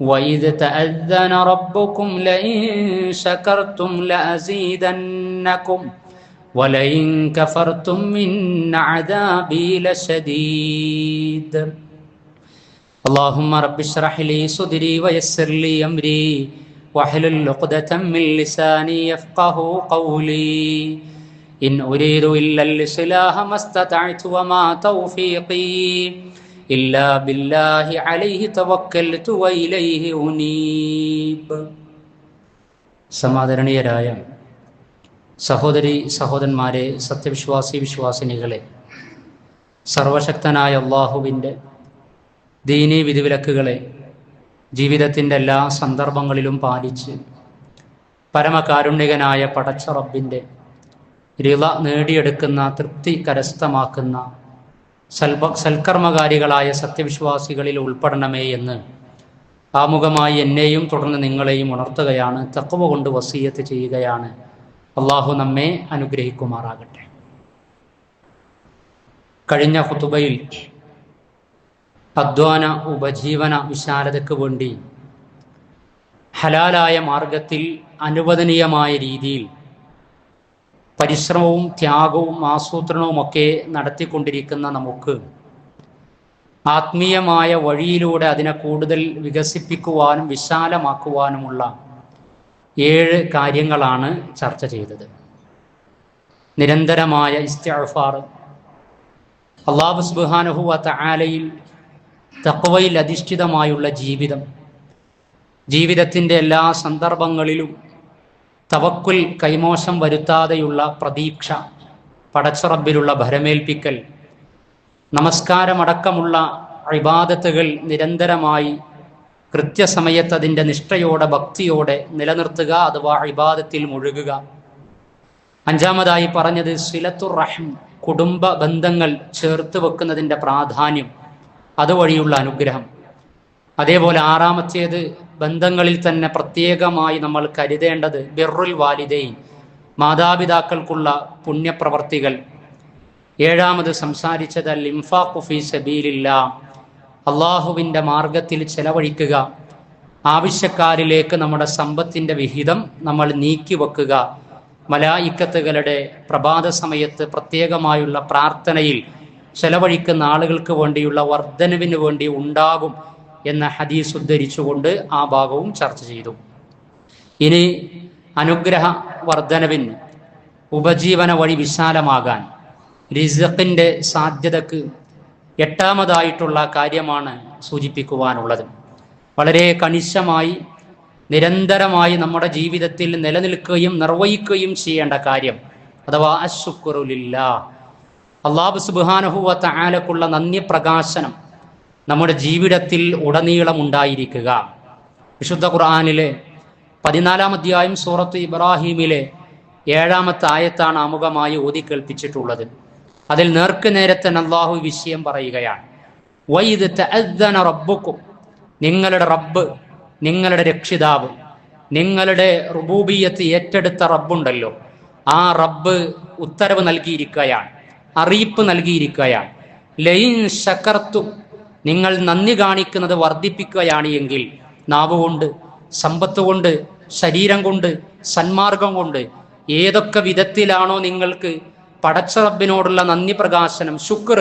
وإذ تأذن ربكم لئن شكرتم لأزيدنكم ولئن كفرتم من عذابي لشديد. اللهم رب اشرح لي صدري ويسر لي أمري واحلل عقدة من لساني يفقه قولي. إن أريد إلا الإصلاح ما استطعت وما توفيقي. ഇല്ലാ ബില്ലാഹി അലൈഹി തവക്കൽതു ഉനീബ്. സമാദരണീയരായ സഹോദരി സഹോദരന്മാരെ സത്യവിശ്വാസി വിശ്വാസിനികളെ സർവശക്തനായ അള്ളാഹുവിന്റെ ദീനീ വിധിവിലക്കുകളെ ജീവിതത്തിന്റെ എല്ലാ സന്ദർഭങ്ങളിലും പാലിച്ച് പരമകാരുണ്യകനായ പടച്ചറബിന്റെ രിള നേടിയെടുക്കുന്ന തൃപ്തി കരസ്ഥമാക്കുന്ന സൽക്കർമ്മകാരികളായ സത്യവിശ്വാസികളിൽ ഉൾപ്പെടണമേ എന്ന് ആമുഖമായി എന്നെയും തുടർന്ന് നിങ്ങളെയും ഉണർത്തുകയാണ്. തക്കവ കൊണ്ട് വസീയത്ത് ചെയ്യുകയാണ്. അള്ളാഹു നമ്മെ അനുഗ്രഹിക്കുമാറാകട്ടെ. കഴിഞ്ഞ ഹുതുബയിൽ അധ്വാന ഉപജീവന വിശാലതയ്ക്ക് വേണ്ടി ഹലാലായ മാർഗത്തിൽ അനുവദനീയമായ രീതിയിൽ പരിശ്രമവും ത്യാഗവും ആസൂത്രണവും ഒക്കെ നടത്തിക്കൊണ്ടിരിക്കുന്ന നമുക്ക് ആത്മീയമായ വഴിയിലൂടെ അതിനെ കൂടുതൽ വികസിപ്പിക്കുവാനും വിശാലമാക്കുവാനുമുള്ള ഏഴ് കാര്യങ്ങളാണ് ചർച്ച ചെയ്തത്. നിരന്തരമായ ഇസ്തിഅഫാർ അള്ളാഹു സുബാനുഹുവ തആലയിൽ തക്വയിൽ അധിഷ്ഠിതമായുള്ള ജീവിതം ജീവിതത്തിന്റെ എല്ലാ സന്ദർഭങ്ങളിലും തവക്കുൽ കൈമോശം വരുത്താതെയുള്ള പ്രതീക്ഷ പടച്ചുറബിലുള്ള ഭരമേൽപ്പിക്കൽ നമസ്കാരമടക്കമുള്ള ഇബാദത്തുകൾ നിരന്തരമായി കൃത്യസമയത്ത് അതിന്റെ നിഷ്ഠയോടെ ഭക്തിയോടെ നിലനിർത്തുക അഥവാ ഇബാദത്തിൽ മുഴുകുക. അഞ്ചാമതായി പറഞ്ഞത് സിലത്തുർ റഹ്ം കുടുംബ ബന്ധങ്ങൾ ചേർത്ത് വെക്കുന്നതിന്റെ പ്രാധാന്യം അതുവഴിയുള്ള അനുഗ്രഹം. അതേപോലെ ആറാമത്തേത് ബന്ധങ്ങളിൽ തന്നെ പ്രത്യേകമായി നമ്മൾ കരുതേണ്ടത് ബിറുൽ വാലിദൈൻ മാതാപിതാക്കൾക്കുള്ള പുണ്യപ്രവർത്തികൾ. ഏഴാമത് സംസാരിച്ചത് അൽ ഇംഫാഖുഫി സബീലില്ല അള്ളാഹുവിന്റെ മാർഗത്തിൽ ചെലവഴിക്കുക ആവശ്യക്കാരിലേക്ക് നമ്മുടെ സമ്പത്തിന്റെ വിഹിതം നമ്മൾ നീക്കി വെക്കുക മലായിക്കത്തുകളുടെ പ്രഭാത സമയത്ത് പ്രത്യേകമായുള്ള പ്രാർത്ഥനയിൽ ചെലവഴിക്കുന്ന ആളുകൾക്ക് വേണ്ടിയുള്ള വർധനവിന് വേണ്ടി ഉണ്ടാകും എന്ന ഹദീസ് ഉദ്ധരിച്ചുകൊണ്ട് ആ ഭാഗവും ചർച്ച ചെയ്തു. ഇനി അനുഗ്രഹ വർധനവിന് ഉപജീവന വഴി വിശാലമാകാൻ റിസഖിന്റെ സാധ്യതക്ക് എട്ടാമതായിട്ടുള്ള കാര്യമാണ് സൂചിപ്പിക്കുവാനുള്ളത്. വളരെ കണിശമായി നിരന്തരമായി നമ്മുടെ ജീവിതത്തിൽ നിലനിൽക്കുകയും നിർവഹിക്കുകയും ചെയ്യേണ്ട കാര്യം അഥവാ അശുക്കുറുലില്ല അള്ളാഹു സുബാനഹുവ ആലക്കുള്ള നന്ദി പ്രകാശനം നമ്മുടെ ജീവിതത്തിൽ ഉടനീളം ഉണ്ടായിരിക്കുക. വിശുദ്ധ ഖുർആാനിലെ പതിനാലാം അധ്യായം സൂറത്ത് ഇബ്രാഹിമിലെ ഏഴാമത്തെ ആയത്താണ് ആമുഖമായി ഓതി കേൾപ്പിച്ചിട്ടുള്ളത്. അതിൽ നേർക്ക് നേരത്തെ അള്ളാഹു വിഷയം പറയുകയാണ്. തഅദ്ദന റബ്ബുക്കും നിങ്ങളുടെ റബ്ബ് നിങ്ങളുടെ രക്ഷിതാവ് നിങ്ങളുടെ റുബൂബിയത്ത് ഏറ്റെടുത്ത റബ്ബുണ്ടല്ലോ. ആ റബ്ബ് ഉത്തരവ് നൽകിയിരിക്കുകയാണ് അറിയിപ്പ് നൽകിയിരിക്കുകയാണ്. ലൈൻ ശക്കർത്തു നിങ്ങൾ നന്ദി കാണിക്കുന്നത് വർദ്ധിപ്പിക്കുകയാണ് എങ്കിൽ നാവ് കൊണ്ട് സമ്പത്ത് കൊണ്ട് ശരീരം കൊണ്ട് സന്മാർഗം കൊണ്ട് ഏതൊക്കെ വിധത്തിലാണോ നിങ്ങൾക്ക് പടച്ച റബ്ബിനോടുള്ള നന്ദി പ്രകാശനം ശുക്ർ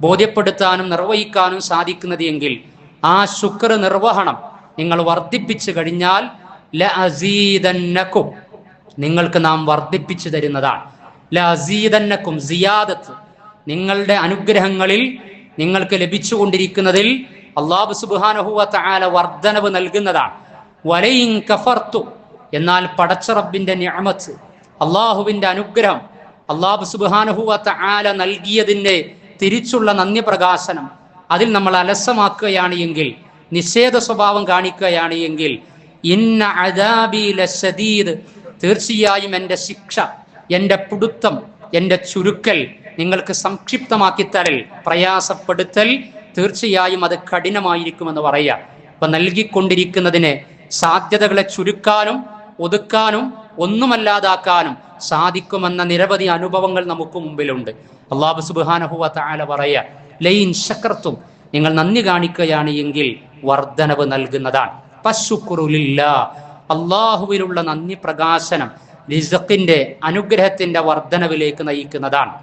ബോധ്യപ്പെടുത്താനും നിർവഹിക്കാനും സാധിക്കുന്നത് എങ്കിൽ ആ ശുക്ർ നിർവഹണം നിങ്ങൾ വർദ്ധിപ്പിച്ചു കഴിഞ്ഞാൽ ലഅസീദന്നക്കും നിങ്ങൾക്ക് നാം വർദ്ധിപ്പിച്ചു തരുന്നതാണ്. ല അസീദന്നക്കും സിയാദത്ത് നിങ്ങളുടെ അനുഗ്രഹങ്ങളിൽ നിങ്ങൾക്ക് ലഭിച്ചുകൊണ്ടിരിക്കുന്നതിൽ അള്ളാഹു സുബാനഹുവ തആല വർധനവ് നൽകുന്നതാണ്. വലയിൻ കഫർത്തു എന്നാൽ പടച്ച റബ്ബിന്റെ ഞാമത്ത് അള്ളാഹുവിന്റെ അനുഗ്രഹം അള്ളാഹു സുബാനഹുവത്ത ആല നൽകിയതിന്റെ തിരിച്ചുള്ള നന്ദി പ്രകാശനം അതിൽ നമ്മൾ അലസമാക്കുകയാണ് എങ്കിൽ നിഷേധ സ്വഭാവം കാണിക്കുകയാണ് എങ്കിൽ ഇന്ന അദാബി ലശദീദ് തീർച്ചയായും എന്റെ ശിക്ഷ എന്റെ പുടുത്തം എന്റെ ചുരുക്കൽ നിങ്ങൾക്ക് സംക്ഷിപ്തമാക്കി തരൽ പ്രയാസപ്പെടുത്തൽ തീർച്ചയായും അത് കഠിനമായിരിക്കുമെന്ന് പറയുക. അപ്പൊ നൽകിക്കൊണ്ടിരിക്കുന്നതിന് സാധ്യതകളെ ചുരുക്കാനും ഒതുക്കാനും ഒന്നുമല്ലാതാക്കാനും സാധിക്കുമെന്ന നിരവധി അനുഭവങ്ങൾ നമുക്ക് മുമ്പിലുണ്ട്. അള്ളാഹു സുബാനഹുവ താല പറയാ ലൈൻ ശക്രത്തും നിങ്ങൾ നന്ദി കാണിക്കുകയാണ് എങ്കിൽ വർധനവ് നൽകുന്നതാണ്. പശുക്കുറുലില്ല അള്ളാഹുവിലുള്ള നന്ദി പ്രകാശനം റിസക്കിന്റെ അനുഗ്രഹത്തിന്റെ വർധനവിലേക്ക് നയിക്കുന്നതാണ്.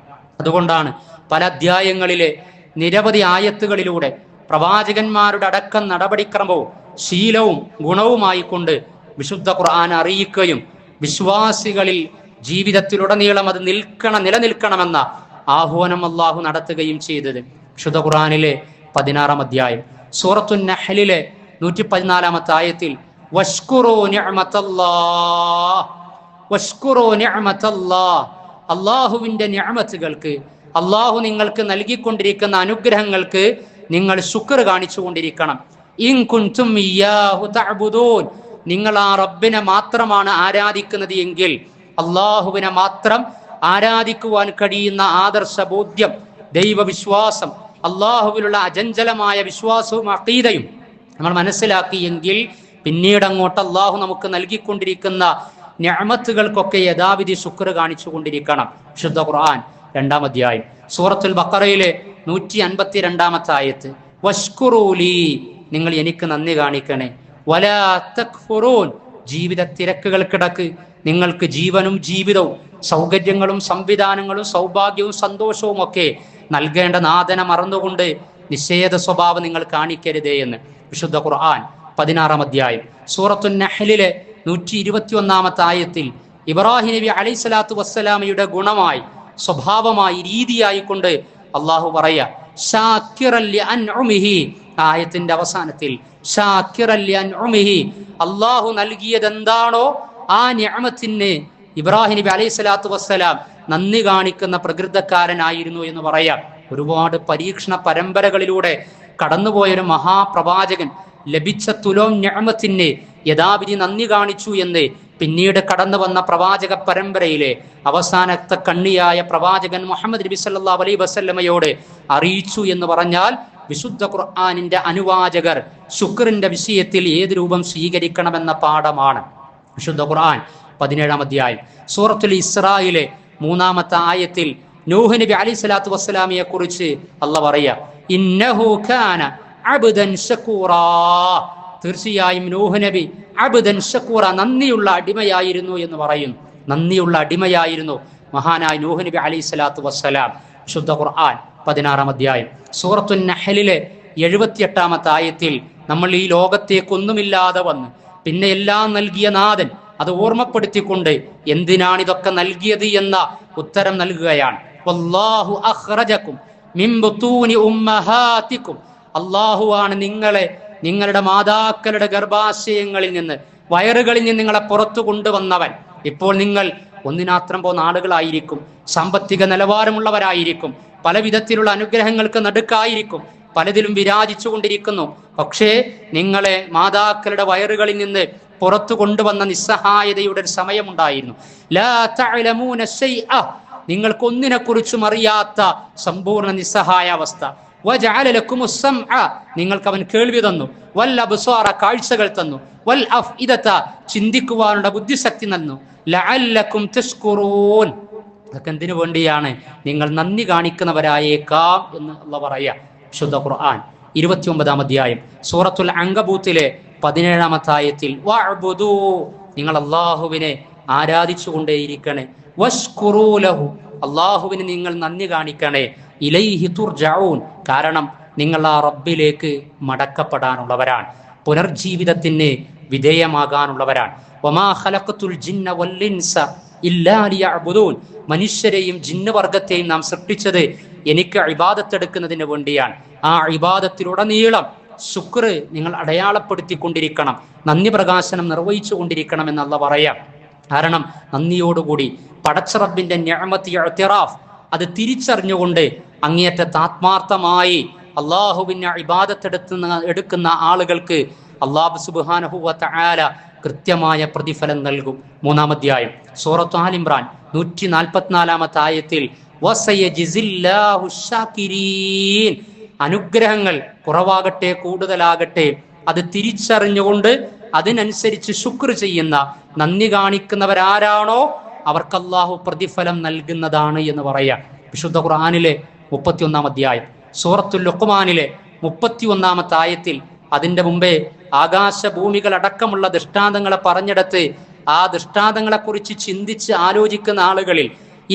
അതുകൊണ്ടാണ് പല അധ്യായങ്ങളിലെ നിരവധി ആയത്തുകളിലൂടെ പ്രവാചകന്മാരുടെ അടക്കം നടപടിക്രമവും ശീലവും ഗുണവുമായിക്കൊണ്ട് വിശുദ്ധ ഖുർആൻ അറിയിക്കുകയും വിശ്വാസികളിൽ ജീവിതത്തിലുടനീളം അത് നിൽക്കണം നിലനിൽക്കണമെന്ന ആഹ്വാനം അള്ളാഹു നടത്തുകയും ചെയ്തത്. വിശുദ്ധ ഖുർആാനിലെ പതിനാറാം അധ്യായം. സൂറത്തു നഹലിലെ നൂറ്റി പതിനാലാമത്തെ ആയത്തിൽ വഷ്കുറോ വഷ്കുറോ അള്ളാഹുവിന്റെ ഞാമത്തുകൾക്ക് അള്ളാഹു നിങ്ങൾക്ക് നൽകിക്കൊണ്ടിരിക്കുന്ന അനുഗ്രഹങ്ങൾക്ക് നിങ്ങൾ ശുക്ർ കാണിച്ചുകൊണ്ടിരിക്കണം. ഇൻ കുൻതും നിങ്ങൾ ആ റബ്ബിനെ മാത്രമാണ് ആരാധിക്കുന്നത് എങ്കിൽ അള്ളാഹുവിനെ മാത്രം ആരാധിക്കുവാൻ കഴിയുന്ന ആദർശ ബോധ്യം ദൈവവിശ്വാസം അള്ളാഹുവിലുള്ള അജഞ്ചലമായ വിശ്വാസവും അക്കീതയും നമ്മൾ മനസ്സിലാക്കിയെങ്കിൽ പിന്നീട് അങ്ങോട്ട് അള്ളാഹു നമുക്ക് നൽകിക്കൊണ്ടിരിക്കുന്ന ഞാമത്തുകൾക്കൊക്കെ യഥാവിധി ശുക്ർ കാണിച്ചു കൊണ്ടിരിക്കണം ശുദ്ധ ഖുർആൻ രണ്ടാം അധ്യായം. സൂറത്തുൽ ബക്കറയിലെ നൂറ്റി അൻപത്തി രണ്ടാമത്തെ ആയത്ത് വഷ്കുറൂലി നിങ്ങൾ എനിക്ക് നന്ദി കാണിക്കണേ. വലാ തക്ഫുറൂൻ ജീവിത തിരക്കുകൾക്കിടക്ക് നിങ്ങൾക്ക് ജീവനും ജീവിതവും സൗകര്യങ്ങളും സംവിധാനങ്ങളും സൗഭാഗ്യവും സന്തോഷവും ഒക്കെ നൽകേണ്ട നാദന മറന്നുകൊണ്ട് നിഷേധ സ്വഭാവം നിങ്ങൾ കാണിക്കരുതേ എന്ന്. വിശുദ്ധ ഖുർആൻ പതിനാറാം അധ്യായം. സൂറത്തു നഹലിലെ നൂറ്റി ഇരുപത്തി ഒന്നാമത്തെ ആയത്തിൽ ഇബ്രാഹിം നബി അലൈഹി സ്വലാത്തു വസ്സലാമയുടെ ഗുണമായി സ്വഭാവമായി രീതിയായി കൊണ്ട് അള്ളാഹു പറയാ ആയത്തിന്റെ അവസാനത്തിൽ അള്ളാഹു നൽകിയതെന്താണോ ആ ഞാമത്തിന് ഇബ്രാഹിം നബി അലൈഹി സ്വലാത്തു വസ്സലാം നന്ദി കാണിക്കുന്ന പ്രകൃതക്കാരനായിരുന്നു എന്ന് പറയാം. ഒരുപാട് പരീക്ഷണ പരമ്പരകളിലൂടെ കടന്നുപോയ ഒരു മഹാപ്രവാചകൻ ലഭിച്ച തുലോം ഞാമത്തിന് യഥാവിധി നന്ദി കാണിച്ചു എന്ന് പിന്നീട് കടന്നു വന്ന പ്രവാചക പരമ്പരയിലെ അവസാനത്തെ കണ്ണിയായ പ്രവാചകൻ മുഹമ്മദ് നബി സല്ലാ അലൈ വസല്ലമയോട് അറിയിച്ചു എന്ന് പറഞ്ഞാൽ വിശുദ്ധ ഖുർആാനിന്റെ അനുവാചകർ ശുക്രിന്റെ വിഷയത്തിൽ ഏത് രൂപം സ്വീകരിക്കണമെന്ന പാഠമാണ്. വിശുദ്ധ ഖുർആൻ പതിനേഴാം അധ്യായം. സൂറത്തുൽ ഇസ്രായിലെ മൂന്നാമത്തെ ആയത്തിൽ നൂഹ് നബി അലി സ്വലാത്തു വസ്സലാമിയെ കുറിച്ച് അല്ല പറയാ ഇന്നഹു അബ്ദൻ തീർച്ചയായും നൂഹ് നബി അബ്ദൻ ഷക്കൂറ നന്ദിയുള്ള അടിമയായിരുന്നു എന്ന് പറയുന്നു. നന്ദിയുള്ള അടിമയായിരുന്നു മഹാനായ നൂഹ് നബി അലി സ്വലാത്തു വസ്സലാം. ശുദ്ധ ഖുർആൻ പതിനാറാം അധ്യായം. സൂറത്തു നഹലിലെ എഴുപത്തിയെട്ടാമത്തെ ആയത്തിൽ നമ്മൾ ഈ ലോകത്തേക്കൊന്നുമില്ലാതെ വന്ന് പിന്നെ എല്ലാം നൽകിയ നാഥൻ അത് ഓർമ്മപ്പെടുത്തിക്കൊണ്ട് എന്തിനാണ് ഇതൊക്കെ നൽകിയത് എന്ന ഉത്തരം നൽകുകയാണ്. ബുത്തൂനി ഉമ്മഹാത്തിക്കും. അള്ളാഹുവാണ് നിങ്ങളെ നിങ്ങളുടെ മാതാക്കളുടെ ഗർഭാശയങ്ങളിൽ നിന്ന് വയറുകളിൽ നിന്ന് നിങ്ങളെ പുറത്തു കൊണ്ടുവന്നവൻ ഇപ്പോൾ നിങ്ങൾ ഒന്നിനാത്രം പോകുന്ന ആളുകളായിരിക്കും സാമ്പത്തിക നിലവാരമുള്ളവരായിരിക്കും പല വിധത്തിലുള്ള അനുഗ്രഹങ്ങൾക്ക് നടുക്കായിരിക്കും പലതിലും വിരാജിച്ചു കൊണ്ടിരിക്കുന്നു പക്ഷേ നിങ്ങളെ മാതാക്കളുടെ വയറുകളിൽ നിന്ന് പുറത്തു കൊണ്ടുവന്ന നിസ്സഹായതയുടെ ഒരു സമയമുണ്ടായിരുന്നു. ലാ തഅലമൂന ശൈഅ. നിങ്ങൾക്കൊന്നിനെ കുറിച്ചും അറിയാത്ത സമ്പൂർണ നിസ്സഹായ നിങ്ങൾക്ക് അവൻ കേൾവി തന്നു. വൽ അബ്സാറ കാഴ്ചകൾ തന്നു. വൽ അഫ് അഫ്ഇദത ചിന്തിക്കുവാനുള്ള ബുദ്ധിശക്തി തന്നു ലഅല്ലക്കും തസ്കുറൂൻ. അതൊക്കെ എന്തിനു വേണ്ടിയാണ്? നിങ്ങൾ നന്ദി കാണിക്കുന്നവരായേക്കാം എന്ന് അള്ള പറയാ. ശുദ്ധ ഖുർആൻ. ഇരുപത്തിയൊമ്പതാം അധ്യായം. സൂറത്തുൽ അങ്കബൂത്തിലെ പതിനേഴാമത്തെ ആയത്തിൽ നിങ്ങൾ അള്ളാഹുവിനെ ആരാധിച്ചുകൊണ്ടേയിരിക്കണേ. വഷ്കുറൂ ലഹു. അള്ളാഹുവിന് നിങ്ങൾ നന്ദി കാണിക്കണേ. ഇലൈഹി തുർജാവൂൻ കാരണം നിങ്ങൾ ആ റബ്ബിലേക്ക് മടക്കപ്പെടാനുള്ളവരാണ്. പുനർജീവിതത്തിന് വിധേയമാകാനുള്ളവരാണ്. വമാ ഖലഖത്തുൽ ജിന്ന വല്ലിൻസ മനുഷ്യരെയും ജിന്നവർഗത്തെയും നാം സൃഷ്ടിച്ചത് എനിക്ക് അഴിബാദത്തെടുക്കുന്നതിന് വേണ്ടിയാണ്. ആ ഇബാദത്തിലുടനീളം ശുക്ർ നിങ്ങൾ അടയാളപ്പെടുത്തിക്കൊണ്ടിരിക്കണം. നന്ദി പ്രകാശനം നിർവഹിച്ചു കൊണ്ടിരിക്കണം എന്നുള്ള പറയാം. കാരണം നന്ദിയോടുകൂടി പടച്ചറബിന്റെ ഞാമത്തി അത് തിരിച്ചറിഞ്ഞുകൊണ്ട് അങ്ങേറ്റ ആത്മാർത്ഥമായി അള്ളാഹുവിനെ ഇബാദത്തെടുത്തുന്ന എടുക്കുന്ന ആളുകൾക്ക് അള്ളാഹു സുബ്ഹാനഹു ആല കൃത്യമായ പ്രതിഫലം നൽകും. മൂന്നാം അധ്യായം. സൂറത്ത് ആലിമ്രാൻ നൂറ്റി നാൽപ്പത്തിനാലാമത്തെ ആയത്തിൽ അനുഗ്രഹങ്ങൾ കുറവാകട്ടെ കൂടുതലാകട്ടെ അത് തിരിച്ചറിഞ്ഞുകൊണ്ട് അതിനനുസരിച്ച് ശുക്ർ ചെയ്യുന്ന നന്ദി കാണിക്കുന്നവരാരാണോ അവർക്ക് അള്ളാഹു പ്രതിഫലം നൽകുന്നതാണ് എന്ന് പറയുക വിശുദ്ധ ഖുർആനിലെ മുപ്പത്തിയൊന്നാം അധ്യായം. സൂറത്തുൽ ലുഖ്മാനിലെ മുപ്പത്തി ഒന്നാമത്തെ ആയത്തിൽ അതിന്റെ മുമ്പേ ആകാശഭൂമികൾ അടക്കമുള്ള ദൃഷ്ടാന്തങ്ങളെ പറഞ്ഞെടുത്ത് ആ ദൃഷ്ടാന്തങ്ങളെക്കുറിച്ച് ചിന്തിച്ച് ആലോചിക്കുന്ന ആളുകളിൽ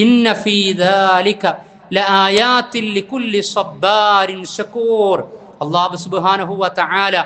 അള്ളാഹു ഫീ ദാലിക ലആയാത്തിൻ ലികുല്ലി സബ്ബാരിൻ ശകൂർ. അല്ലാഹു സുബ്ഹാനഹു വ തആല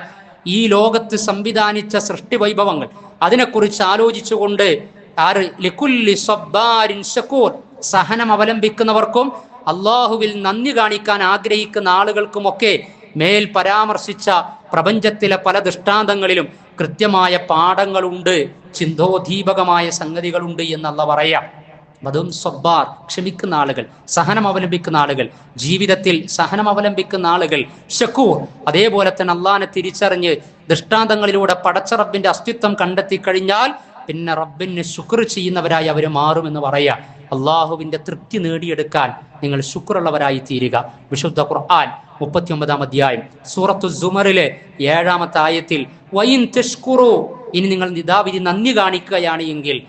ഈ ലോകത്ത് സംവിധാനിച്ച സൃഷ്ടി വൈഭവങ്ങൾ അതിനെക്കുറിച്ച് ആലോചിച്ചുകൊണ്ട് ആറ് ലികുല്ലി സബ്ബാരിൻ ഷക്കൂർ സഹനം അവലംബിക്കുന്നവർക്കും അള്ളാഹുവിൽ നന്ദി കാണിക്കാൻ ആഗ്രഹിക്കുന്ന ആളുകൾക്കുമൊക്കെ മേൽ പരാമർശിച്ച പ്രപഞ്ചത്തിലെ പല ദൃഷ്ടാന്തങ്ങളിലും കൃത്യമായ പാഠങ്ങളുണ്ട്. ചിന്തോദീപകമായ സംഗതികളുണ്ട് എന്നല്ല പറയാം. അതും സ്വബ്ബാർ ക്ഷമിക്കുന്ന ആളുകൾ സഹനം അവലംബിക്കുന്ന ആളുകൾ ജീവിതത്തിൽ സഹനം അവലംബിക്കുന്ന ആളുകൾ ഷക്കൂർ അതേപോലെ തന്നെ അള്ളാനെ തിരിച്ചറിഞ്ഞ് ദൃഷ്ടാന്തങ്ങളിലൂടെ പടച്ച റബ്ബിന്റെ അസ്തിത്വം കണ്ടെത്തി കഴിഞ്ഞാൽ പിന്നെ റബ്ബിന് ശുക്ർ ചെയ്യുന്നവരായി അവർ മാറുമെന്ന് പറയാ. അള്ളാഹുവിന്റെ തൃപ്തി നേടിയെടുക്കാൻ നിങ്ങൾ ശുക്രുള്ളവരായി തീരുക. വിശുദ്ധ ഖുർആൻ മുപ്പത്തിയൊമ്പതാം അധ്യായം സൂറത്തു സുമറിലെ ഏഴാമത്തെ ആയത്തിൽ വൈൻ തെഷ്കുറു. ഇനി നിങ്ങൾ നിതാവിധി നന്ദി കാണിക്കുകയാണ് എങ്കിൽ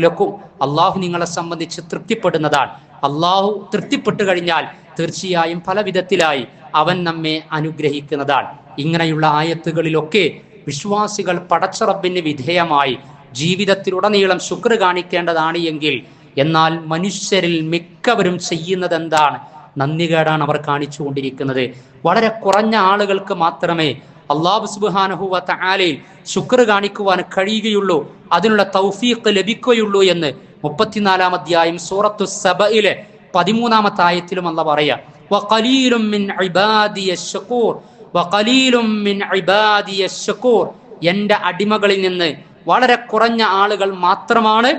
ലക്കും. അള്ളാഹു നിങ്ങളെ സംബന്ധിച്ച് തൃപ്തിപ്പെടുന്നതാണ്. അള്ളാഹു തൃപ്തിപ്പെട്ടു കഴിഞ്ഞാൽ തീർച്ചയായും പല വിധത്തിലായി അവൻ നമ്മെ അനുഗ്രഹിക്കുന്നതാണ്. ഇങ്ങനെയുള്ള ആയത്തുകളിലൊക്കെ വിശ്വാസികൾ പടച്ചറബിന് വിധേയമായി ജീവിതത്തിലുടനീളം ശുക്ർ കാണിക്കേണ്ടതാണ് എങ്കിൽ എന്നാൽ മനുഷ്യരിൽ മിക്കവരും ചെയ്യുന്നത് എന്താണ് നന്ദികേടാണ് അവർ കാണിച്ചു കൊണ്ടിരിക്കുന്നത് വളരെ കുറഞ്ഞ ആളുകൾക്ക് മാത്രമേ അള്ളാഹു സുബാനഹുവ തആലയിൽ ശുക്ർ കാണിക്കുവാൻ കഴിയുകയുള്ളൂ അതിനുള്ള തൗഫീഖ് ലഭിക്കുകയുള്ളൂ എന്ന് മുപ്പത്തിനാലാം അധ്യായം സൂറത്തു സബയിലെ പതിമൂന്നാമത്തെ ആയത്തിലും അല്ല പറയാ എന്റെ അടിമകളിൽ നിന്ന് വളരെ കുറഞ്ഞ ആളുകൾ മാത്രമാണ്